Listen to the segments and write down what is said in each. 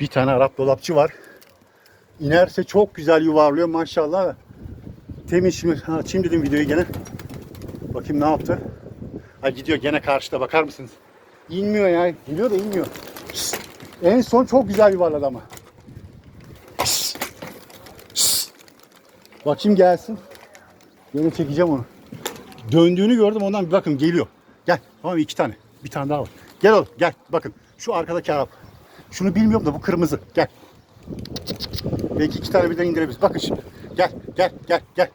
Bir tane Arap dolapçı var. İnerse çok güzel yuvarlıyor maşallah. Temiz şimdi ha, dedim videoyu gene. Bakayım ne yaptı. Ha gidiyor gene karşıda bakar mısınız? İnmiyor ya. Geliyor da inmiyor. En son çok güzel yuvarladı ama. Bakayım gelsin. Gene çekeceğim onu. Döndüğünü gördüm ondan bir bakın geliyor. Gel. Tamam iki tane. Bir tane daha var. Gel oğlum gel. Bakın şu arkadaki Arap. Şunu bilmiyorum da bu kırmızı. Gel. Belki iki tane birden indirebiliriz. Bakın şimdi. Gel gel gel gel.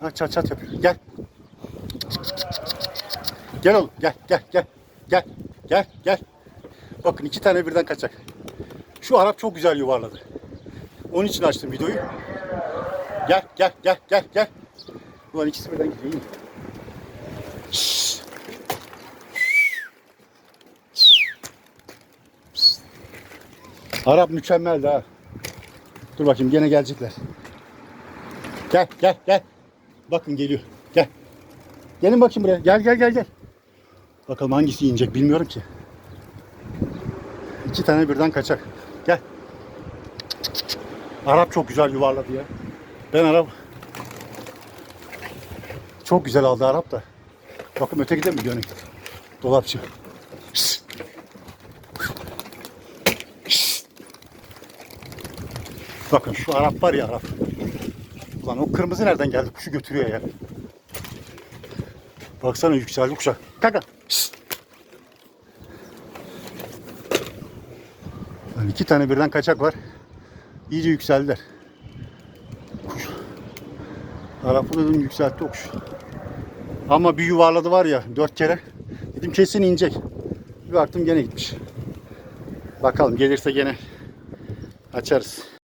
Ha, çat çat yapıyor. Gel. Gel oğlum gel gel gel. Gel gel gel. Bakın iki tane birden kaçacak. Şu Arap çok güzel yuvarladı. Onun için açtım videoyu. Gel gel gel gel gel. Ulan ikisi birden gidiyor. Arap mükemmeldi ha. Dur bakayım gene gelecekler. Gel gel gel. Bakın geliyor. Gel. Gelin bakayım buraya. Gel gel gel gel. Bakalım hangisi inecek bilmiyorum ki. İki tane birden kaçak. Gel. Arap çok güzel yuvarladı ya. Ben Arap çok güzel aldı Arap da. Bakın öteki de mi dönük? Dolapçı. Bakın şu Arap var ya Arap. Ulan o kırmızı nereden geldi? Kuşu götürüyor ya. Baksana yükseldi kuşa. Kaka. Şşt. Lan iki tane birden kaçak var. İyice yükseldiler. Kuş. Arap'ın dedim yükseltti o kuş. Ama bir yuvarladı var ya dört kere. Dedim kesin inecek. Bir baktım gene gitmiş. Bakalım gelirse gene açarız.